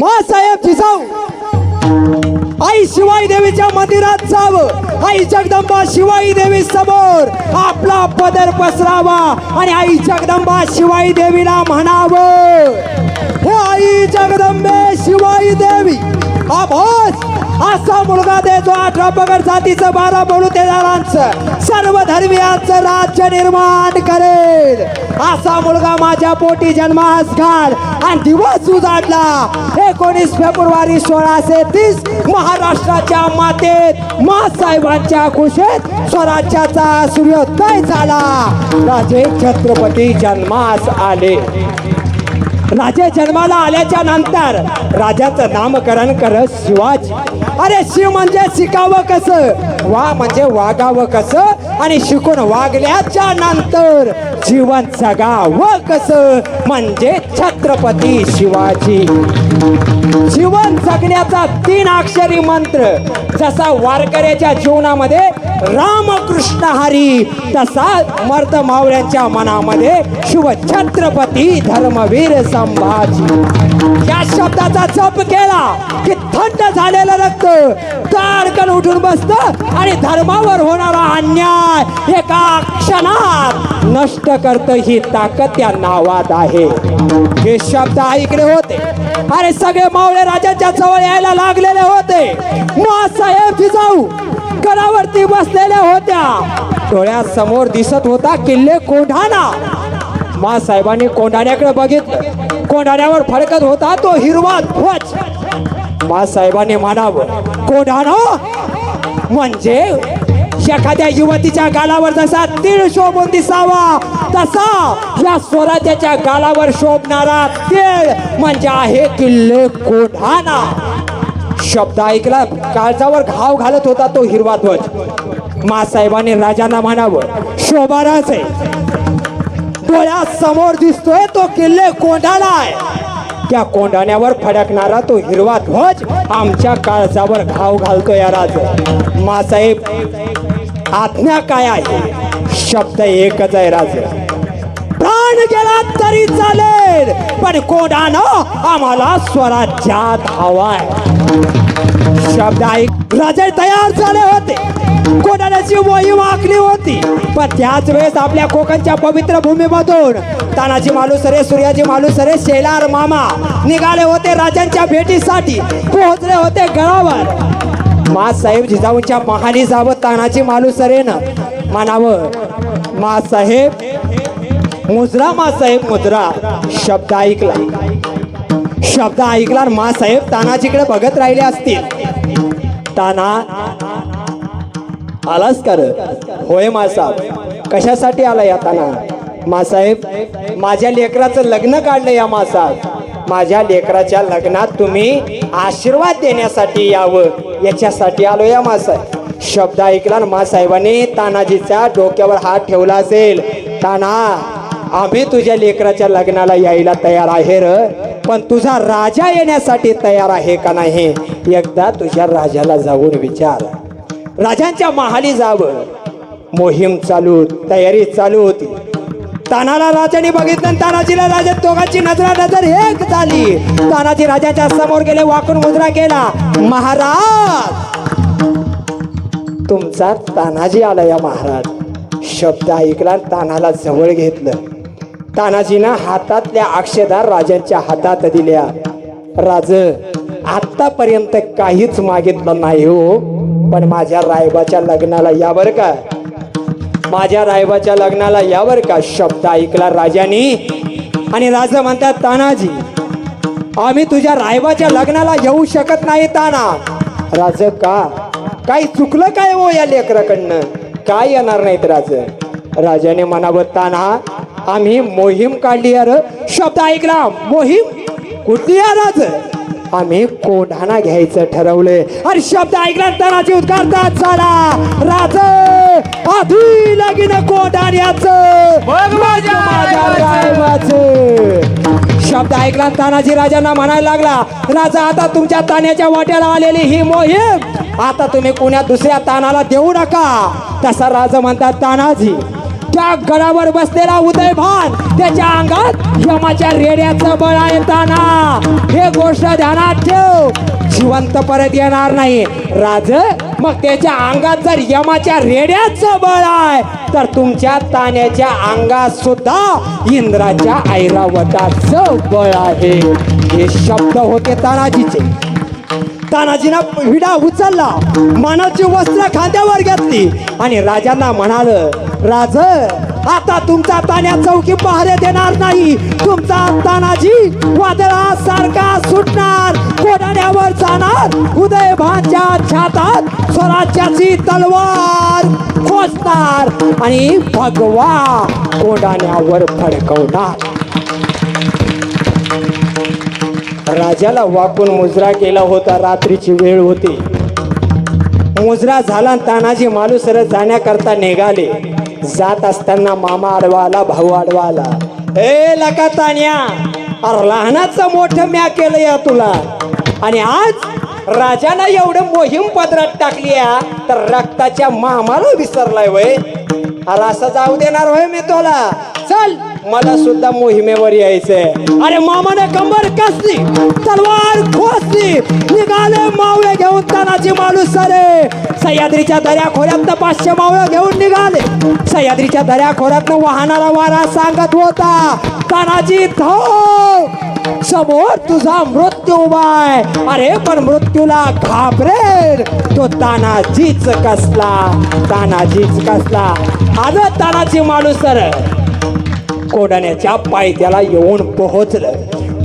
मासाहेब जिजाऊ आई शिवाई देवीच्या मंदिरात जावं. आई जगदंबा शिवाई देवी समोर आपला पदर पसरावा आणि आई जगदंबा शिवाई देवीला म्हणावं. हे आई जगदंबे शिवाई देवी आभास. असा मुलगा दे जो अठरा पगड जातीचं बारा बलुतेदारांचं सर्व धर्मियांचं राज्य निर्माण करेल. असा मुलगा माझ्या पोटी जन्मास घाल आणि दिवस उजाडला. एकोणीस फेब्रुवारी सोळाशे तीस महाराष्ट्राच्या मातेत मासाहेबांच्या कुशेत स्वराज्याचा सूर्योदय झाला. राजे छत्रपती जन्मास आले. राजे जन्माला आल्याच्यानंतर राजाचं नामकरण करत शिवाजी अरे शिव म्हणजे शिकावं कसं? वा म्हणजे वागावं कसं? आणि शिकून वागल्याच्या नंतर जीवन जगावं कसं? म्हणजे छत्रपती शिवाजी. जीवन जगण्याचा तीन अक्षरी मंत्र. जसा वारकऱ्याच्या जीवनामध्ये रामकृष्ण हरी तसा मर्द मावळ्यांच्या मनामध्ये शिव छत्रपती धर्मवीर संभाजी. या शब्दाचा जप केला की थंड झालेलं रक्त ताडकन उठून बसत आणि धर्मावर होणारा अन्याय एका क्षणा नष्ट करत ही ताकद त्या नावात आहे. हे शब्द ऐकले होते. अरे सगळे मावळे राजाच्या जवळ यायला लागलेले होते. मासाहेब जिजाऊ करावरती बसलेल्या होत्या. डोळ्यासमोर दिसत होता किल्ले कोंढाणा. मा साहेबांनी कोंढाण्याकडे बघितलं. कोंढाण्यावर फडकत होता तो हिरवा ध्वज. मा साहेबांनी म्हणावं कोंढाणा म्हणजे एखाद्या युवतीच्या गालावर जसा तीळ शोभून दिसावा तसा या स्वराज्याच्या गालावर शोभणारा तीळ म्हणजे आहे किल्ले कोढाणा शब्द ऐकला काळजावर घाव घालत होता तो हिरवा ध्वज मासाहेबाने राजांना म्हणावं शोभाराच आहे डोळ्यासमोर दिसतोय तो किल्ले कोंढाणा आहे. त्या कोंढाण्यावर फडकणारा तो हिरवा ध्वज आमच्या काळजावर घाव घालतोय राज. मासाहेब आज्ञा काय आहे? शब्द एकच आहे राज. प्राण गेला तरी चालेल पण कोणानं आम्हाला स्वराज्यात हवाय? शब्द ऐक. राजे तयार झाले होते. कोणाची मोहीम आखली होती? पण त्याच वेळेस आपल्या कोकणच्या पवित्र भूमीमधून तानाजी मालुसरे सूर्याजी मालुसरे शेलार मामा निघाले होते राजांच्या भेटीसाठी. पोहोचले होते गडावर मा साहेब जिजाऊंच्या महाली जावं तानाजी मालुसरेनं म्हणावं मा साहेब मुजरा मा साहेब मुजरा. शब्द ऐकला. शब्द ऐकला मासाहेब मा साहेब तानाजीकडे बघत राहिले असतील. ताना आलास कर होय मासाहेब कशासाठी आला या ताना? मासाहेब माझ्या लेकराचं लग्न काढलं या मासाहेब माझ्या लेकराच्या लग्नात तुम्ही आशीर्वाद देण्यासाठी यावं. याच्यासाठी आलो या मासाहेब शब्द ऐकला ना मासाहेबांनी तानाजीच्या डोक्यावर हात ठेवला असेल. ताना आम्ही तुझ्या लेकराच्या लग्नाला यायला तयार आहे र पण तुझा राजा येण्यासाठी तयार आहे का नाही? एकदा तुझ्या राजाला जाऊन विचार. राजांच्या महाली जावं. मोहीम चालू तयारी चालू होती. तानाला राजाने बघितलं तानाजीला राजा दोघांची नजरा नजर एक झाली. तानाजी राजाच्या समोर गेले वाकून मुजरा केला. महाराज! तुमचा तानाजी आला या महाराज. शब्द ऐकला तानाला जवळ घेतलं. तानाजीनं हातातल्या अक्षदार राजांच्या हातात दिल्या. राज आतापर्यंत काहीच मागितलं नाही हो पण माझ्या रायबाच्या लग्नाला यावर का? माझ्या रायबाच्या लग्नाला यावर का शब्द ऐकला राजाने? आणि राजा म्हणतात तानाजी आम्ही तुझ्या रायबाच्या लग्नाला येऊ शकत नाही ताना. राज का? काही चुकलं काय हो या लेकराकडनं? काय येणार नाहीत राज? राजाने म्हणावं ताना आम्ही मोहीम काढली अर. शब्द ऐकला मोहीम? कुठली राज? आम्ही कोढाणा घ्यायचं ठरवलंय. अरे शब्द ऐकला तानाची उद्गारतात झाला राज बघ रायबाचं शब्द ऐकला तानाजी राजांना म्हणायला लागला राजा आता तुमच्या ताण्याच्या वाट्याला आलेली ही मोहीम. आता तुम्ही कुण्या दुसऱ्या तानाला देऊ नका. तसा राजा म्हणतात तानाजी त्या गडावर बसलेला उदयभान त्याच्या अंगात यमाच्या रेड्याचं बळ आहे ताना हे गोष्ट ध्यानात ठेव. जिवंत परत येणार नाही. राज मग त्याच्या अंगात जर यमाच्या रेड्याचं बळ आहे तर तुमच्या ताण्याच्या अंगात सुद्धा इंद्राच्या ऐरावताचं बळ आहे. हे शब्द होते तानाजीचे. तानाजीनं विडा उचलला. मानाची वस्त्र खांद्यावर घेतली. आणि राजांना म्हणाल राज आता तुमचा ताण्या चौकी पहारे देणार नाही. तुमचा तानाजी वादळासारखा सुटणार. कोडाण्यावर जाणार? उदयभानच्या छातात स्वराज्याची तलवार खोचणार. आणि भगवा कोडाण्यावर फडकवणार. राजाला वाकून मुजरा केला होता रात्रीची वेळ होती. मुजरा झाला आणि तानाजी मालुसरत जाण्याकरता निघाले. जात असताना मामा अडवाला भाऊ आडवा आला ए लका तान्या अरे लहानाचं मोठं म्या केलं या तुला. आणि आज राजाला एवढं मोहीम पदरात टाकली या तर रक्ताच्या मामाला विसरलाय वय. अरे असं जाऊ देणार होय मी तुला. मला सुद्धा मोहिमेवर यायचंय. अरे मामाने कंबर कसली? तलवार खोसली. निघाले मावळे घेऊन तानाजी माणूस सरे सह्याद्रीच्या दर्या खोऱ्यात पाचशे मावळे घेऊन निघाले. सह्याद्रीच्या दर्या खोऱ्यात वाहणारा वारा सांगत होता तानाजी धाव! समोर तुझा मृत्यू उभाय अरे पण मृत्यूला घाबरेल तो तानाजीच कसला? तानाजीच कसला? आज तानाजी माणूस सर कोडण्याच्या पायथ्याला येऊन पोहोचलं.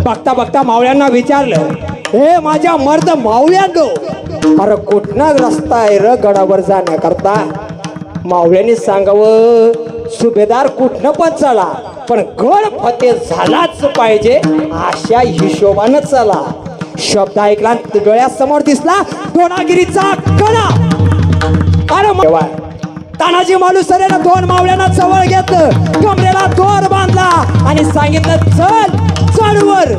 बघता बघता मावळ्यांना विचारलं हे माझ्या मर्द मावळ्यांनो अरे कुठनं रस्ता आहे र गडावर जाण्याकरता? मावळ्यांनी सांगावं सुभेदार कुठनं पण चला पण गड फते झालाच पाहिजे अशा हिशोबानं चला. शब्द ऐकला डोळ्यासमोर दिसला दोनागिरीचा कडा अरे तानाजी मालुसरेनं दोन मावळ्यांना जवळ घेतलं. कमरेला दोर बांधला आणि सांगितलं चल चढवर.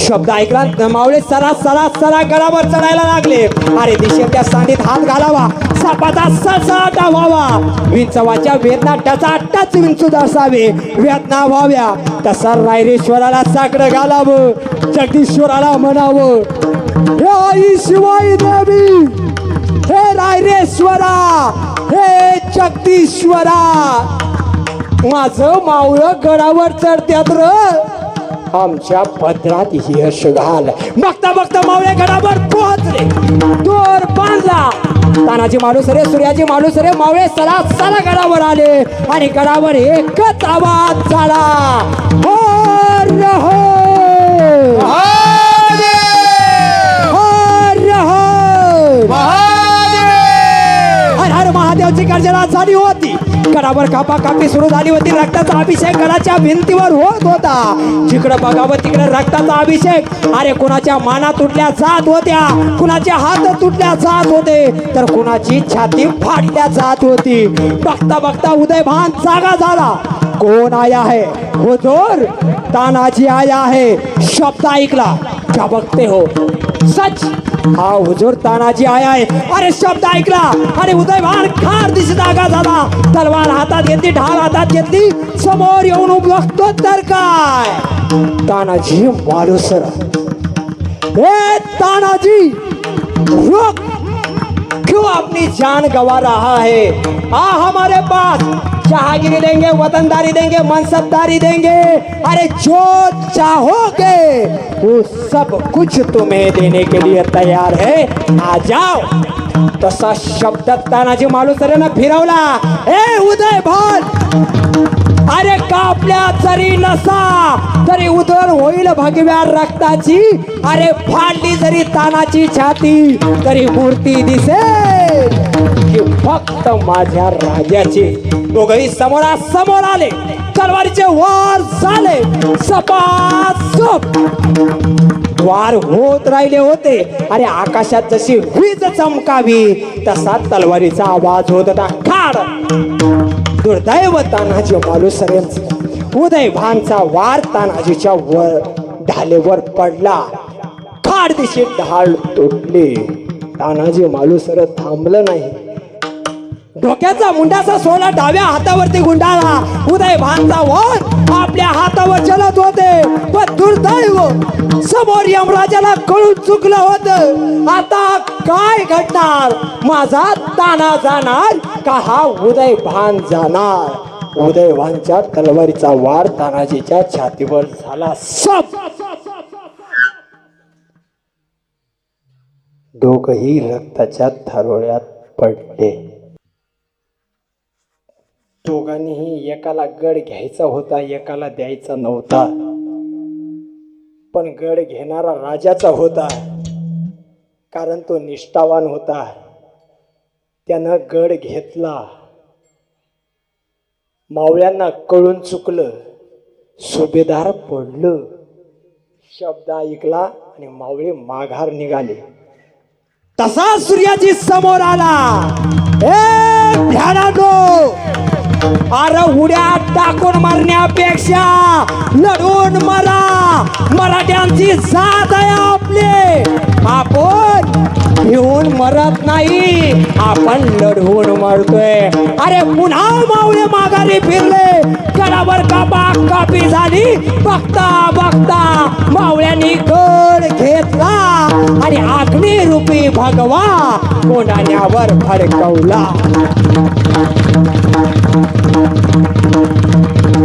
शब्द ऐकला मावळे सरा सरा सरा गडावर चढायला लागले. अरे दिशेच्या सांडीत हात घालावा. सापाचा ससाटा व्हावा विंचवाच्या वेदना त्याचा टच विंचू असावे. वेदना व्हाव्या. तसा रायरेश्वराला साकडं घालावं. जगदीश्वराला म्हणावं हे आई शिवाई देवी हे रायरेश्वरा हे जगदीश्वरा माझं मावळं गडावर चढत्यात र. आमच्या पदरात यश घाल. बघता बघता मावळे गडावर पोहोचले दोर बांधला. तानाजी माणूस रे सूर्याजी माणूस रे मावळे सरा सरा गडावर आले. आणि गडावर एकच आवाज झाला. हो हर गर्जना झाली होती. कडावर कापा कापी सुरू झाली होती. रक्ताचा अभिषेक घराच्या भिंतीवर होत होता. जिकडं बघावं तिकडे रक्ताचा अभिषेक. अरे कुणाच्या माना तुटल्या जात होत्या. कुणाच्या हात तुटल्या जात होते. तर कुणाची छाती फाटल्या जात होती. बघता बघता उदयभान जागा झाला. कोण आया है हुजूर तानाजी आया है शब्द ऐकला. क्या बघते हो. सच! हा हुजूर तानाजी आया आहे अरे शब्द ऐकला. अरे उदयभान खार दिशी जागा झाला. तलवार हातात घेतली ढाल हातात घेतली. समोर येऊन बघतो तर काय? तानाजी मालूसर हे तानाजी रुक. क्यों अपनी जान गवा रहा है? आ हमारे पास. जहागिरी देंगे वतनदारी देंगे मनसबदारी देंगे। अरे जो चाहोगे वो सब कुछ तुम्हें देने के लिए तैयार है। आ जाओ। तसा शब्द तानाजी ना फिरवला। ए उदय भान अरे कापल्या जरी नसा तरी उधळ होईल भगव्या रक्ताची। अरे फाडली जरी तानाची छाती तरी मूर्ती दिसे की फक्त माझ्या राजाची। दोघही समोरासमोर आले. तलवारीचे वार झाले. सपासप वार होत राहिले होते. आणि आकाशात जशी वीज चमकावी तसा तलवारीचा आवाज होत होता. खाड. दुर्दैव तानाजी मालुसर यांचं उदय भानचा वार तानाजीच्या वर ढालेवर पडला. खाड दिशी ढाल तुटली. तानाजी मालुसर थांबलं नाही. डोक्याचा मुंडाचा सोला डाव्या हातावरती गुंडाळा. उदय भानचा वर आपल्या हातावर चलत होते. पण दुर्दैव समोर यमराजाला कळून चुकलं होत. आता काय घडणार? माझा ताना जाणार का हा उदय भान जाणार? उदयभानच्या तलवारीचा वार तानाजीच्या छातीवर झाला सब दोघही रक्ताच्या थारोळ्यात पडले. दोघांनीही एकाला गड घ्यायचा होता एकाला द्यायचा नव्हता. पण गड घेणारा राजाचा होता कारण तो निष्ठावान होता. त्यानं गड घेतला. मावळ्यांना कळून चुकलं. सुभेदार पडलं. शब्द ऐकला आणि मावळे माघार निघाले. तसा सूर्याजी समोर आला. ए ध्यानानो हो. अरे उड्या टाकून मारण्यापेक्षा लढून मरा. मराठ्यांची जात आहे आपले. आपण घेऊन मरत नाही आपण लढवून मरतोय. अरे पुन्हा मावळे माघारी फिरले. बर का बाग कापी झाली? बघता बघता मावळ्यांनी गड घेतला आणि आग्नी रूपी भगवा कोणाण्यावर फडकवला